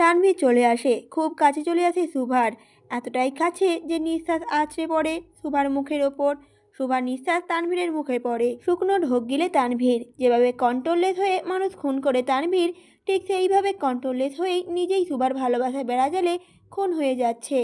তানভীর চলে আসে। খুব কাছে চলে আসে সুভার। এতটাই কাছে যে নিঃশ্বাস আছড়ে পড়ে সুভার মুখের ওপর। সুভার নিঃশ্বাস তানভীরের মুখে পড়ে। শুকনো ঢোক গিলে তানভীর। যেভাবে কন্ট্রোললেস হয়ে মানুষ খুন করে তানভীর, ঠিক সেইভাবে কন্ট্রোললেস হয়েই নিজেই সুভার ভালোবাসা বেড়া জালে খুন হয়ে যাচ্ছে।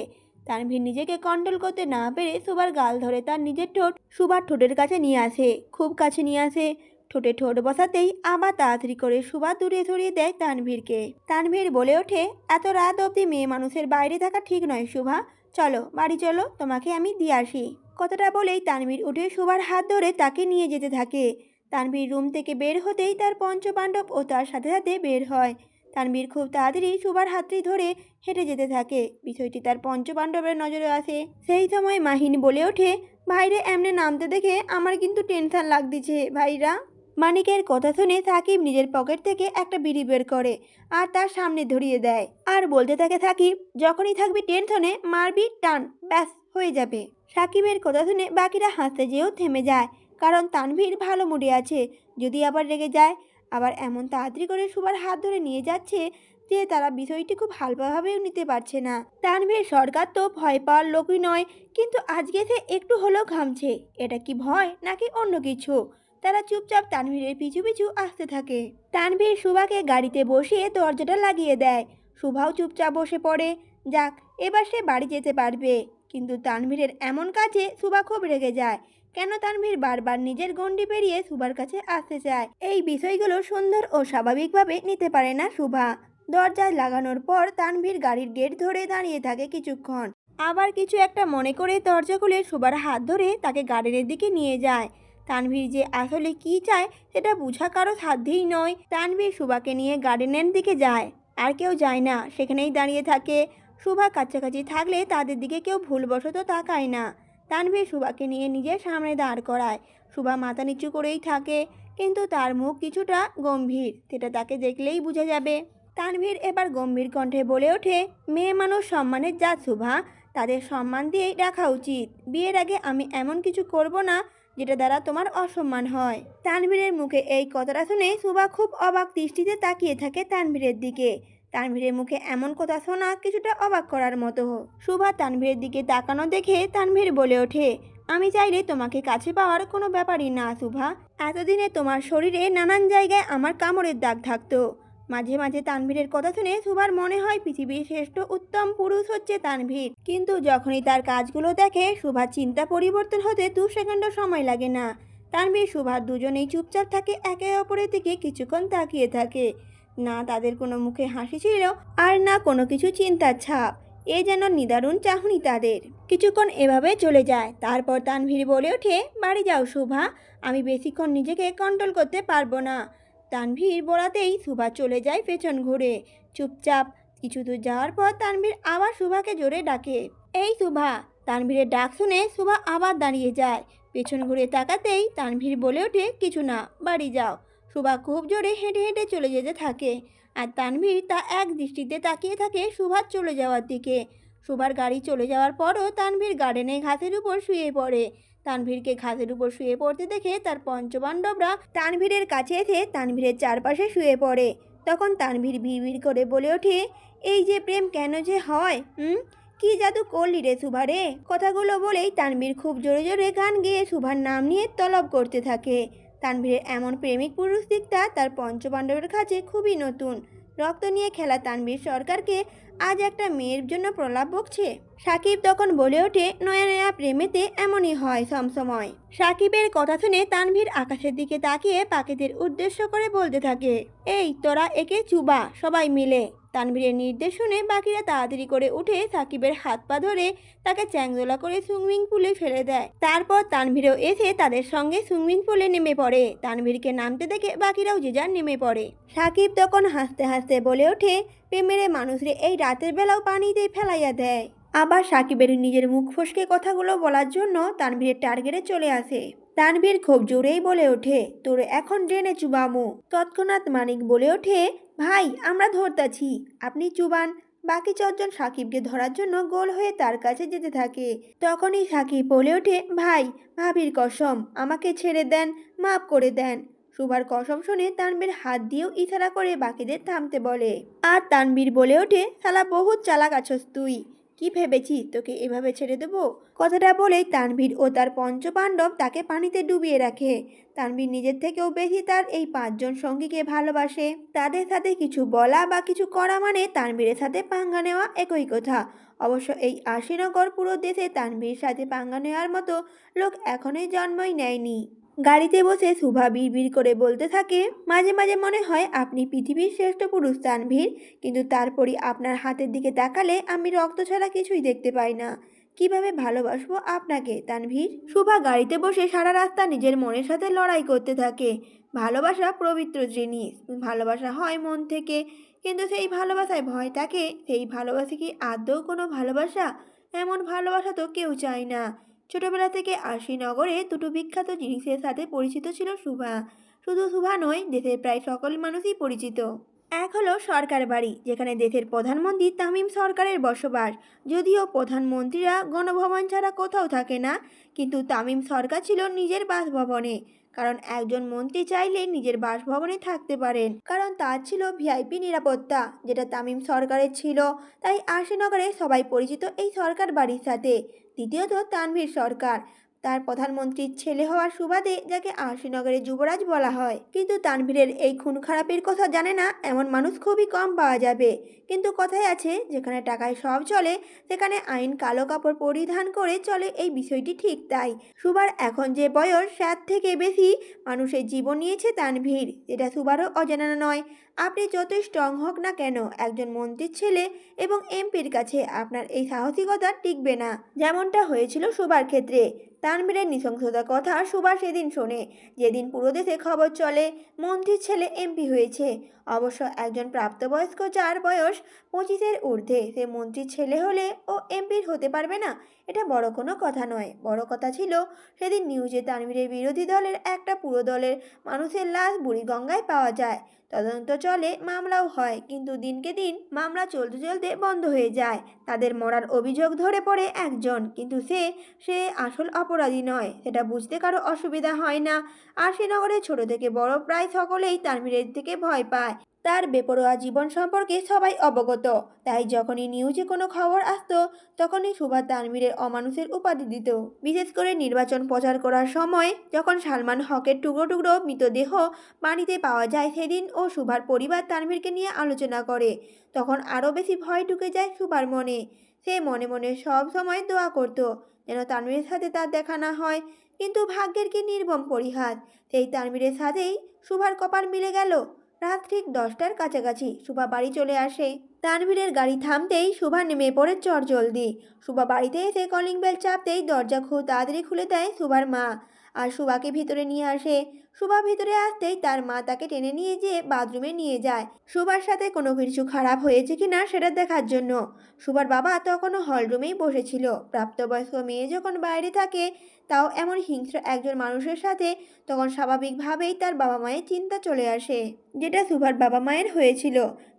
তানভীর নিজেকে কন্ট্রোল করতে না পেরে সুভার গাল ধরে তার নিজের ঠোঁট সুভার ঠোঁটের কাছে নিয়ে আসে। খুব কাছে নিয়ে আসে ঠোঁটে ঠোঁট বসাতেই আবার তাড়াতাড়ি করে সুভা দূরে সরিয়ে দেয় তানভীরকে। তানভীর বলে ওঠে, এত রাত অবধি মেয়ে মানুষের বাইরে থাকা ঠিক নয় শুভা। চলো, বাড়ি চলো, তোমাকে আমি দিয়ে আসি। কথাটা বলেই তানভীর উঠে সুভার হাত ধরে তাকে নিয়ে যেতে থাকে। তানভীর রুম থেকে বের হতেই তার পঞ্চপাণ্ডব ও তার সাথে সাথে বের হয়। তানভীর খুব তাড়াতাড়ি সুভার হাতটি ধরে হেঁটে যেতে থাকে। বিষয়টি তার পঞ্চপাণ্ডবের নজরে আসে। সেই সময় মাহিন বলে ওঠে, ভাইরে, এমনি নামতে দেখে আমার কিন্তু টেনশন লাগতেছে, ভাইরা। মানিকের কথা শুনে সাকিব নিজের পকেট থেকে একটা বিড়ি বের করে আর তার সামনে ধরিয়ে দেয়। আর বলতে থাকে সাকিব, যখনই থাকবি টেনশনে, মারবি টান, ব্যাস, হয়ে যাবে। সাকিবের কথা শুনে বাকিরা হাসতে যেয়েও থেমে যায়, কারণ তানভীর ভালো মুডে আছে। যদি আবার রেগে যায়, আবার এমন তাড়াতাড়ি করে সুবার হাত ধরে নিয়ে যাচ্ছে যে তারা বিষয়টি খুব হালকাভাবেও নিতে পারছে না। তানভীর সরকার তো ভয় পাওয়ার লোকই নয়, কিন্তু আজকে সে একটু হলেও ঘামছে। এটা কি ভয় নাকি অন্য কিছু? তারা চুপচাপ তানভীরের পিছু পিছু আসতে থাকে। তানভীর সুভাকে গাড়িতে বসিয়ে দরজাটা লাগিয়ে দেয়। সুভাও চুপচাপ বসে পড়ে। যাক, এবার সে বাড়ি যেতে পারবে। কিন্তু তানভীরের এমন কাজে সুভা খুব রেগে যায়। কেন তানভীর বারবার নিজের গণ্ডি পেরিয়ে সুভার কাছে আসতে চায়? এই বিষয়গুলো সুন্দর ও স্বাভাবিকভাবে নিতে পারে না সুভা। দরজা লাগানোর পর তানভীর গাড়ির গেট ধরে দাঁড়িয়ে থাকে কিছুক্ষণ। আবার কিছু একটা মনে করে দরজা খুলে সুবার হাত ধরে তাকে গার্ডেনের দিকে নিয়ে যায়। তানভীর যে আসলে কি চায় সেটা বোঝা কারও সাধ্যেই নয়। তানভীর সুভাকে নিয়ে গার্ডেনের দিকে যায়। আর কেউ যায় না। সেখানেই দাঁড়িয়ে থাকে। সুভা কাছাকাছি থাকলে তাদের দিকে কেউ ভুলবশত তাকায় না। তানভীর সুভাকে নিয়ে নিজের সামনে দাঁড় করায়। সুভা মাথা নিচু করেই থাকে। কিন্তু তার মুখ কিছুটা গম্ভীর। সেটা তাকে দেখলেই বোঝা যাবে। তানভীর এবার গম্ভীর কণ্ঠে বলে ওঠে, মেয়ে মানুষ সম্মানের যা শুভা তাদের সম্মান দিয়েই রাখা উচিত। বিয়ের আগে আমি এমন কিছু করব না যেটা দ্বারা তোমার অসম্মান হয়। তানভীরের মুখে এই কথাটা শুনে সুভা খুব অবাক দৃষ্টিতে তাকিয়ে থাকে তানভীরের দিকে। তানভীরের মুখে এমন কথা শোনা কিছুটা অবাক করার মতো। সুভা তানভীরের দিকে তাকানো দেখে তানভীর বলে ওঠে, আমি চাইলে তোমাকে কাছে পাওয়ার কোনো ব্যাপারই না সুভা। এতদিনে তোমার শরীরে নানান জায়গায় আমার কামড়ের দাগ থাকতো। মাঝে মাঝে তানভীরের কথা শুনে সুভার মনে হয় পৃথিবীর শ্রেষ্ঠ উত্তম পুরুষ হচ্ছে তানভীর। কিন্তু যখনই তার কাজগুলো দেখে সুভার চিন্তা পরিবর্তন হতে দু সেকেন্ডও সময় লাগে না। তানভীর, সুভার দুজনেই চুপচাপ থাকে, একে অপরের দিকে কিছুক্ষণ তাকিয়ে থাকে। না তাদের কোনো মুখে হাসি ছিল, আর না কোনো কিছু চিন্তার ছাপ। এ যেন নিদারুণ চাহনি তাদের। কিছুক্ষণ এভাবে চলে যায়। তারপর তানভীর বলে ওঠে, বাড়ি যাও শুভা আমি বেশিক্ষণ নিজেকে কন্ট্রোল করতে পারব না। তানভীর বলাতেই সুভা চলে যায় পেছন ঘুরে। চুপচাপ কিছু দূর যাওয়ার পর তানভীর আবার সুভাকে জোরে ডাকে। এই সুভা! তানভীরের ডাক শুনে সুভা আবার দাঁড়িয়ে যায়। পেছন ঘুরে তাকাতেই তানভীর বলে ওঠে, কিছু না, বাড়ি যাও। সুভা খুব জোরে হেঁটে হেঁটে চলে যেতে থাকে। আর তানভীর তা এক দৃষ্টিতে তাকিয়ে থাকে সুভার চলে যাওয়ার দিকে। সুভার গাড়ি চলে যাওয়ার পরও তানভীর গার্ডেনে ঘাসের উপর শুয়ে পড়ে। তানভীরকে ঘাসের উপর শুয়ে পড়তে দেখে তার পঞ্চপাণ্ডবরা তানভীরের কাছে এসে তানভীরের চারপাশে শুয়ে পড়ে। তখন তানভীর ভিড় করে বলে ওঠে, এই যে প্রেম কেন যে হয়, হুম? কি জাদু করলি রে সুভা রে? কথাগুলো বলেই তানভীর খুব জোরে জোরে গান গেয়ে সুভার নাম নিয়ে তলব করতে থাকে। তানভীরের এমন প্রেমিক পুরুষ দিকটা তার পঞ্চপাণ্ডবের কাছে খুবই নতুন। রক্ত নিয়ে খেলা তানভীর সরকারকে আজ একটা মেয়ের জন্য প্রলাপ বকছে। সাকিব তখন বলে ওঠে নয়া নয়া প্রেমেতে এমনই হয় সমসময়। সাকিবের কথা শুনে তানভীর আকাশের দিকে তাকিয়ে পাখিদের উদ্দেশ্য করে বলতে থাকে, এই, তোরা একে চুবা, সবাই মিলে। তানভীরের নির্দেশ শুনে বাকিরা তাড়াতাড়ি করে উঠে সাকিবের হাত পা ধরে তাকে চ্যাংদোলা করে সুইমিং পুলে ফেলে দেয়। তারপর তানভীরও এসে তাদের সঙ্গে সুইমিং পুলে নেমে পড়ে। তানভীরকে নামতে দেখে বাকিরাও যে যার নেমে পড়ে। সাকিব তখন হাসতে হাসতে বলে ওঠে প্রেমেরে মানুষরে এই রাতের বেলাও পানিতে ফেলাইয়া দেয়। আবার সাকিবের নিজের মুখ ফসকে কথাগুলো বলার জন্য তানভীরের টার্গেটে চলে আসে। তানভীর খুব জোরেই বলে ওঠে, তোর এখন ড্রেনে চুবামু। তৎক্ষণাৎ মানিক বলে ওঠে ভাই, আমরা ধরতাছি আপনি চুবান, বাকি চারজন সাকিবকে ধরার জন্য গোল হয়ে তার কাছে যেতে থাকে। তখনই সাকিব বলে ওঠে, ভাই, ভাবির কসম, আমাকে ছেড়ে দেন, মাফ করে দেন। সুভার কসম শুনে তানবীর হাত দিয়েও ইশারা করে বাকিদের থামতে বলে। আর তানবীর বলে ওঠে, শালা, বহুত চালাক আছস তুই। কি ভেবেছিস তোকে এভাবে ছেড়ে দেবো? কথাটা বলেই তানভীর ও তার পঞ্চপাণ্ডব তাকে পানিতে ডুবিয়ে রাখে। তানভীর নিজের থেকেও বেশি তার এই পাঁচজন সঙ্গীকে ভালোবাসে। তাদের সাথে কিছু বলা বা কিছু করা মানে তানভীরের সাথে পাঙ্গা নেওয়া একই কথা। অবশ্য এই আশিনগর পুরো দেশে তানভীর সাথে পাঙ্গা নেওয়ার মতো লোক এখনই জন্মই নেয়নি। গাড়িতে বসে শুভা বিড়বিড় করে বলতে থাকে, মাঝে মাঝে মনে হয় আপনি পৃথিবীর শ্রেষ্ঠ পুরুষ, তানভীর। কিন্তু তারপরই আপনার হাতের দিকে তাকালে আমি রক্ত ছাড়া কিছুই দেখতে পাই না। কীভাবে ভালোবাসবো আপনাকে, তানভীর? শুভা গাড়িতে বসে সারা রাস্তা নিজের মনের সাথে লড়াই করতে থাকে। ভালোবাসা পবিত্র জিনিস। ভালোবাসা হয় মন থেকে। কিন্তু সেই ভালোবাসায় ভয় থাকে। সেই ভালোবাসা কি আদৌ কোনো ভালোবাসা? এমন ভালোবাসা তো কেউ চায় না। ছোটবেলা থেকে আশিনগরে দুটো বিখ্যাত জিনিসের সাথে পরিচিত ছিল সুভা। শুধু সুভা নয়, দেশের প্রায় সকল মানুষই পরিচিত। এক হলো সরকার বাড়ি, যেখানে দেশের প্রধানমন্ত্রী তামিম সরকারের বসবাস। যদিও প্রধানমন্ত্রীরা গণভবন ছাড়া কোথাও থাকে না, কিন্তু তামিম সরকার ছিল নিজের বাসভবনে। কারণ একজন মন্ত্রী চাইলে নিজের বাসভবনে থাকতে পারেন। কারণ তার ছিল ভিআইপি নিরাপত্তা, যেটা তামিম সরকারের ছিল। তাই আশীনগরে সবাই পরিচিত এই সরকার বাড়ির সাথে। দ্বিতীয়ত তানভীর সরকার। তার প্রধানমন্ত্রীর ছেলে হওয়ার সুবাদে যাকে আশিনগরের যুবরাজ বলা হয়। কিন্তু তানভীরের এই খুন খারাপের কথা জানে না এমন মানুষ খুবই কম পাওয়া যাবে। কিন্তু কথায় আছে, যেখানে টাকায় সব চলে, সেখানে আইন কালো কাপড় পরিধান করে চলে এই বিষয়টি ঠিক তাই। সুবার এখন যে বয়স, সাত থেকে বেশি মানুষের জীবন নিয়েছে তানভীর, যেটা সুবারও অজানা নয়। আপনি যতই স্ট্রং হোক না কেন, একজন মন্ত্রীর ছেলে এবং এমপির কাছে আপনার এই সাহসিকতা টিকবে না। যেমনটা হয়েছিল সুবার ক্ষেত্রে। তানভীরের নৃশংসতার কথা সুভাষ সেদিন শোনে। যেদিন পুরো দেশে খবর চলে, মন্ত্রীর ছেলে এমপি হয়েছে। অবশ্য একজন প্রাপ্তবয়স্ক যার বয়স পঁচিশের ঊর্ধ্বে, সে মন্ত্রীর ছেলে হলে ও এমপির হতে পারবে না, এটা বড় কোনো কথা নয়। বড় কথা ছিল, সেদিন নিউজে তানভীরের বিরোধী দলের একটা পুরো দলের মানুষের লাশ বুড়িগঙ্গায় পাওয়া যায়। তদন্ত চলে মামলাও হয়, কিন্তু দিনকে দিন মামলা চলতে চলতে বন্ধ হয়ে যায়। তাদের মরার অভিযোগ ধরে পড়ে একজন, কিন্তু সে সে আসল অপরাধী নয়। সেটা বুঝতে কারও অসুবিধা হয় না। আর শ্রীনগরে ছোট থেকে বড় প্রায় সকলেই তার তানভীরের থেকে ভয় পায়। তার বেপরোয়া জীবন সম্পর্কে সবাই অবগত। তাই যখনই নিউজে কোনো খবর আসতো, তখনই সুভাষ তানভীরের অমানুষের উপাধি দিত। বিশেষ করে নির্বাচন প্রচার করার সময় যখন সালমান হকের টুকরো টুকরো মৃতদেহ বাড়িতে পাওয়া যায় সেদিন ও সুভার পরিবার তানভীরকে নিয়ে আলোচনা করে, তখন আরও বেশি ভয় ঢুকে যায় সুভার মনে। সে মনে মনে সব সময় দোয়া করত, যেন তানভীরের সাথে তার দেখা না হয়, কিন্তু ভাগ্যের কি নির্মম পরিহাস। সেই তানভীরের সাথেই সুভার কপাল মিলে গেল। রাত ঠিক দশটার কাছাকাছি সুভা বাড়ি চলে আসে। তানভীরের গাড়ি থামতেই সুভা নেমে পড়ে চট জলদি সুভা বাড়িতে এসে কলিং বেল চাপতেই দরজা খুব তাড়াতাড়ি খুলে দেয় সুভার মা। আর সুভাকে ভিতরে নিয়ে আসে। সুভা ভিতরে আসতেই তার মা তাকে টেনে নিয়ে যেয়ে বাথরুমে নিয়ে যায়। সুভার সাথে কোনো কিছু খারাপ হয়েছে কি না সেটা দেখার জন্য। সুভার বাবা তখনও হলরুমেই বসেছিল। প্রাপ্তবয়স্ক মেয়ে যখন বাইরে থাকে, তাও এমন হিংস্র একজন মানুষের সাথে তখন স্বাভাবিকভাবেই তার বাবা মায়ের চিন্তা চলে আসে। যেটা সুভার বাবা মায়ের হয়েছিল।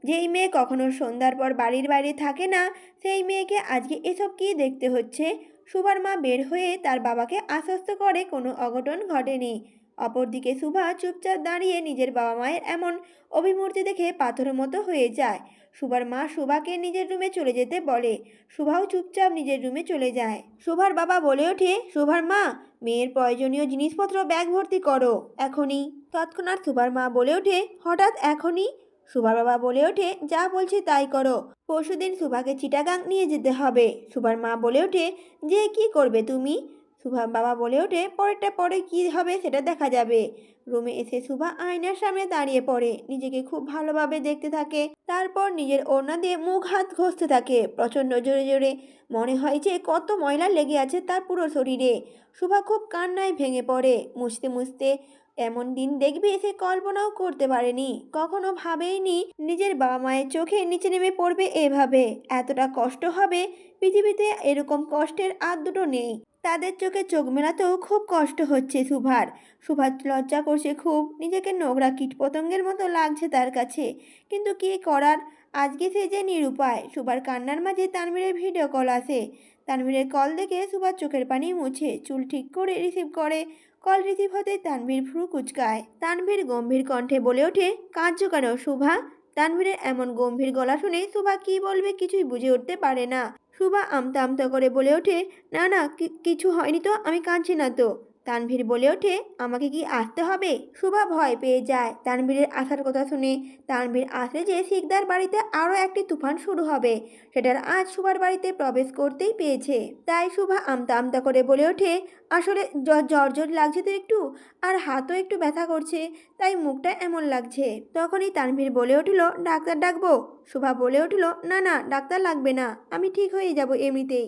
যেই মেয়ে কখনো সন্ধ্যার পর বাড়ির বাইরে থাকে না, সেই মেয়েকে আজকে এসব কী দেখতে হচ্ছে? সুভার মা বের হয়ে তার বাবাকে আশ্বস্ত করে, কোনো অঘটন ঘটেনি। অপরদিকে সুভা চুপচাপ দাঁড়িয়ে নিজের বাবা মায়ের এমন অভিমূর্তি দেখে পাথরের মতো হয়ে যায়। সুভার মা সুভাকে নিজের রুমে চলে যেতে বলে। সুভাও চুপচাপ নিজের রুমে চলে যায়। সুভার বাবা বলে ওঠে, সুভার মা, মেয়ের প্রয়োজনীয় জিনিসপত্র ব্যাগ ভর্তি করো, এখনই। তৎক্ষণাৎ সুভার মা বলে ওঠে, হঠাৎ এখনই? সুভার বাবা বলে ওঠে, যা বলছে তাই করো। পরশুদিন সুভাকে চিটাগাং নিয়ে যেতে হবে। সুভার মা বলে ওঠে, যে কি করবে তুমি? সুভার বাবা বলে ওঠে, পরেরটা পরে কি হবে সেটা দেখা যাবে। রুমে এসে সুভা আয়নার সামনে দাঁড়িয়ে পড়ে। নিজেকে খুব ভালোভাবে দেখতে থাকে। তারপর নিজের ওড়না দিয়ে মুখ হাত ঘষতে থাকে। প্রচণ্ড জোরে জোরে। মনে হয় যে কত ময়লা লেগে আছে তার পুরো শরীরে। সুভা খুব কান্নায় ভেঙে পড়ে। মুছতে মুছতে এমন দিন দেখবে সে কল্পনাও করতে পারেনি। কখনো ভাবেইনি নিজের বাবা মায়ের চোখে নিচে নেমে পড়বে এভাবে। এতটা কষ্ট হবে, পৃথিবীতে এরকম কষ্টের আর দুটো নেই। তাদের চোখে চোখ মেলাতেও খুব কষ্ট হচ্ছে সুভার। সুভার লজ্জা করছে খুব, নিজেকে নোংরা কীটপতঙ্গের মতো লাগছে তার কাছে। কিন্তু কী করার? আজকে সে যে নিরুপায়। সুভার কান্নার মাঝে তানভীরের ভিডিও কল আসে। তানভীরের কল দেখে সুভার চোখের পানি মুছে, চুল ঠিক করে রিসিভ করে। কল রিসিভ তানভীর ভ্রু কুচকায়। তানভীর গম্ভীর কণ্ঠে বলে ওঠে, কাঁদছো কেন শুভা তানভীরের এমন গম্ভীর গলা শুনে শুভা কি বলবে কিছুই বুঝে উঠতে পারে না। শুভা আমতা আমতা করে বলে ওঠে, না না কিছু হয়নি তো, আমি কাঁদছি না তো। তানভীর বলে ওঠে, আমাকে কি আসতে হবে? শুভা ভয় পেয়ে যায়। তানভীরের আসার কথা শুনে তানভীর আসলে যে শিকদার বাড়িতে আরও একটি তুফান শুরু হবে। সেটার আজ শুভার বাড়িতে প্রবেশ করতেই পেয়েছে। তাই শুভা আমতা আমতা করে বলে ওঠে, আসলে জ্বর জ্বর লাগছে তো একটু, আর হাতও একটু ব্যথা করছে, তাই মুখটা এমন লাগছে। তখনই তানভীর বলে উঠল, ডাক্তার ডাকবো? শুভা বলে উঠল, না না, ডাক্তার লাগবে না, আমি ঠিক হয়ে যাব এমনিতেই।